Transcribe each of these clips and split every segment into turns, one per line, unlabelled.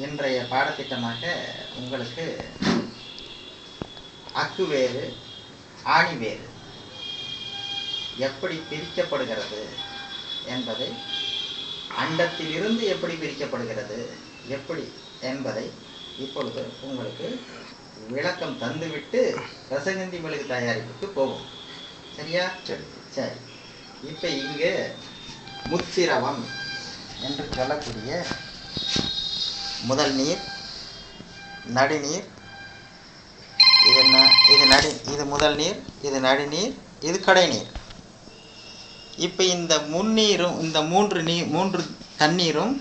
இன்றைய பாடத்திட்டமாக உங்களுக்கு அக்கு வேறு ஆணி வேறு எப்படி பிரிக்கப்படுகிறது என்பதை அண்டத்திலிருந்து எப்படி பிரிக்கப்படுகிறது எப்படி என்பதை இப்பொழுது உங்களுக்கு விளக்கம் தந்துவிட்டு ரசகந்தி மெழுகு தயாரிப்புக்கு போவோம். சரியா?
சரி.
சரி. இப்போ இங்கே முத்திரவம் என்று சொல்லக்கூடிய முதல் நீர் நடுநீர் இது ந இது நடு இது முதல் நீர் இது நடுநீர் இது கடைநீர். இப்போ இந்த முன்னீரும் இந்த மூன்று நீ மூன்று தண்ணீரும்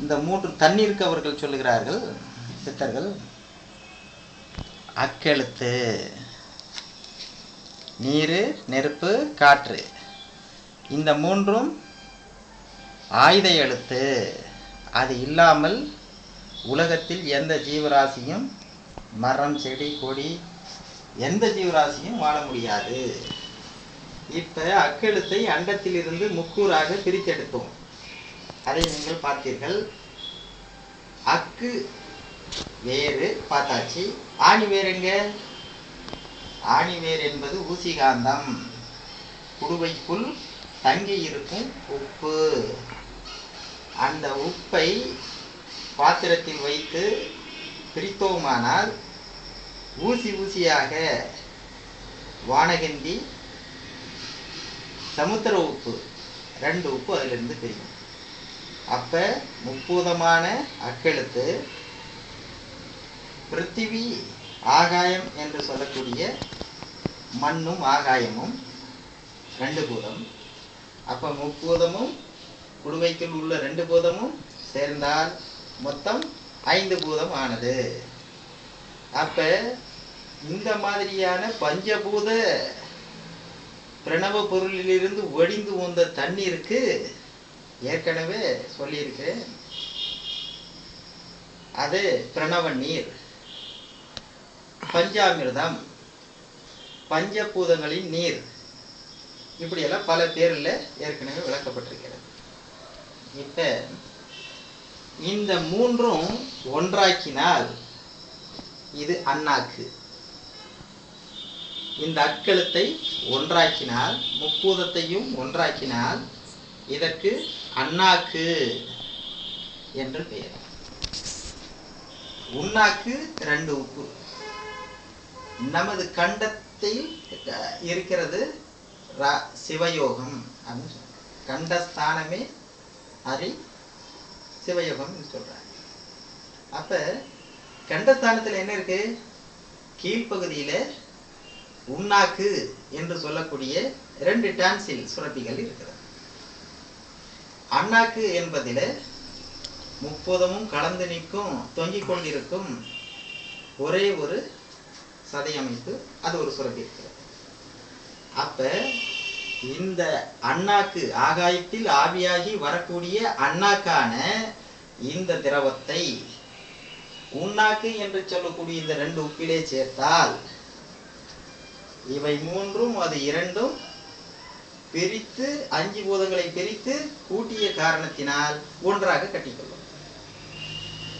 இந்த மூன்று தண்ணீருக்கு அவர்கள் சொல்லுகிறார்கள் சித்தர்கள் அக்கெழுத்து நீர் நெருப்பு காற்று. இந்த மூன்றும் ஆயுத எழுத்து. அது இல்லாமல் உலகத்தில் எந்த ஜீவராசியும் மரம் செடி கொடி எந்த ஜீவராசியும் வாழ முடியாது. இப்போ அக்கெழுத்தை அண்டத்திலிருந்து முக்கூறாக பிரித்தெடுத்தோம் அதை நீங்கள் பார்த்தீர்கள். அக்கு வேறு பார்த்தாச்சு. ஆணி வேறு எங்க? ஆணி வேர் என்பது ஊசிகாந்தம். குடுவைக்குள் தங்கி இருக்கும் உப்பு. அந்த உப்பை பாத்திரத்தில் வைத்து பிரித்தோமானால் ஊசி ஊசியாக வானகந்தி சமுத்திர உப்பு ரெண்டு உப்பு அதிலிருந்து பிரியும். அப்ப முப்பூதமான அக்கெழுத்து பிருத்திவி ஆகாயம் என்று சொல்லக்கூடிய மண்ணும் ஆகாயமும் ரெண்டு பூதம். அப்ப முப்பூதமும் குடுவைக்குள் உள்ள ரெண்டு பூதமும் சேர்ந்தால் மொத்தம் ஐந்து பூதம் ஆனது அப்ப இந்த மாதிரியான பஞ்சபூத பிரணவ பொருளிலிருந்து ஒடிந்து வந்த தண்ணீருக்கு ஏற்கனவே சொல்லியிருக்கிறேன். அது பிரணவ நீர். பஞ்சாமிர்தம். பஞ்சபூதங்களின் நீர். இப்படியெல்லாம் பல பேரில் ஏற்கனவே விளக்கப்பட்டிருக்கிறது. இப்ப இந்த மூன்றும் ஒன்றாக்கினால் இது அண்ணாக்கு இந்த அக்கெழுத்தை ஒன்றாக்கினால் முப்பூதத்தையும் ஒன்றாக்கினால் இதற்கு அண்ணாக்கு என்று பெயர். உண்ணாக்கு ரெண்டு உப்பு. நமது கண்டத்தில் இருக்கிறது சிவயோகம் அப்படின்னு கண்டஸ்தானமே ஹரி சிவயோகம் சொல்றாங்க. அப்ப கண்டஸ்தானத்துல என்ன இருக்கு? கீழ்ப்பகுதியில உண்ணாக்கு என்று சொல்லக்கூடிய ரெண்டு டான்சில் சுரப்பிகள் இருக்கிறது. அண்ணாக்கு என்பதில முப்போதமும் கலந்து நிற்கும் தொங்கிக் கொண்டிருக்கும் ஒரே ஒரு சதை அமைப்பு அது ஒரு சுரப்பி இருக்கிறது. அப்ப இந்த அண்ணாக்கு ஆகாயத்தில் ஆவியாகி வரக்கூடிய அண்ணாக்கான இந்த திரவத்தை உண்ணாக்கு என்று சொல்லக்கூடிய இந்த ரெண்டு உப்பிலே சேர்த்தால் இவை மூன்றும் அது இரண்டும் பிரித்து அஞ்சு பூதங்களை பிரித்து கூட்டிய காரணத்தினால் ஒன்றாக கட்டிக்கொள்ளும்.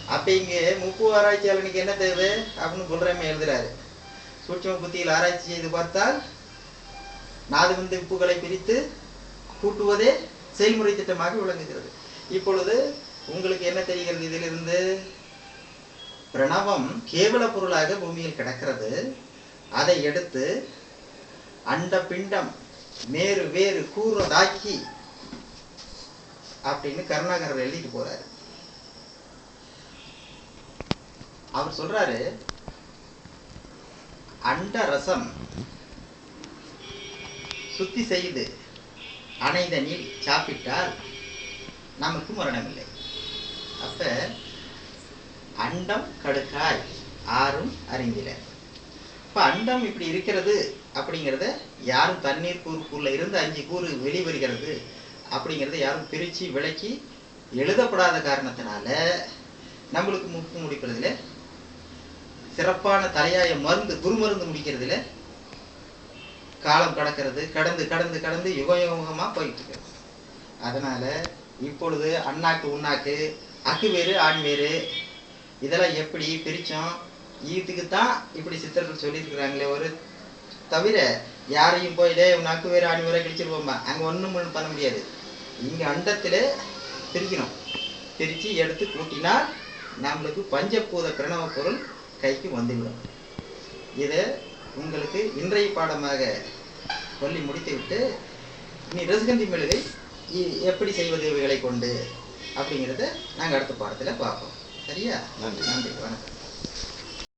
அப்ப இங்க முப்பு ஆராய்ச்சியாளனுக்கு என்ன தேவை? அப்படின்னு புல்ராம எழுதுறாரு. சூட்சம புத்தியில் ஆராய்ச்சி செய்து பார்த்தால் நாதுவந்து உப்புகளை பிரித்து கூட்டுவதே செயல்முறை திட்டமாக விளங்குகிறது. இப்பொழுது உங்களுக்கு என்ன தெரிகிறது இதிலிருந்து? பிரணவம் கேவல பொருளாக பூமியில் கிடக்கிறது. அதை எடுத்து அண்ட பிண்டம் மேறு வேறு கூறதாக்கி அப்படின்னு கருணாகரர் எழுதிட்டு போறாரு. அவர் சொல்றாரு அண்ட ரசம் சுத்தி செய்து அணைதனில் சாப்பிட்டால் நமக்கு மரணமில்லை. அப்ப அண்டம் கடுக்காய் ஆறும் அறிந்தில. இப்ப அண்டம் இப்படி இருக்கிறது அப்படிங்கிறத யாரும் தண்ணீர் கூறுக்குள்ள இருந்து அஞ்சு கூறு வெளிவருகிறது அப்படிங்கிறத யாரும் பிரிச்சு விளக்கி எழுதப்படாத காரணத்தினால நம்மளுக்கு முப்பு முடிக்கிறதுல சிறப்பான தலையாய மருந்து குருமருந்து முடிக்கிறதுல காலம் கடக்கிறது கடந்து கடந்து கடந்து யுக யுகமாக போயிட்டு இருக்கு அதனால இப்பொழுது அண்ணாக்கு உண்ணாக்கு அக்குவேறு ஆண்வேறு இதெல்லாம் எப்படி பிரித்தோம் இதுக்கு தான் இப்படி சித்தர்கள் சொல்லியிருக்கிறாங்களே ஒரு தவிர யாரையும் போய் டே உன் அக்கு வேறு ஆண் அங்கே ஒன்றும் பண்ண முடியாது. இங்கே அண்டத்தில் பிரிக்கணும். பிரித்து எடுத்து கூட்டினால் நம்மளுக்கு பஞ்சபூத பிரணவ பொருள் கைக்கு வந்துவிடும். இதை உங்களுக்கு இன்றைய பாடமாக சொல்லி முடித்துவிட்டு இனி ரசகந்தி மெழுகை எப்படி செய்வது இவைகளை கொண்டு அப்படிங்கிறத நாங்கள் அடுத்த பாடத்தில் பார்ப்போம். சரியா?
நன்றி.
நன்றி. வணக்கம்.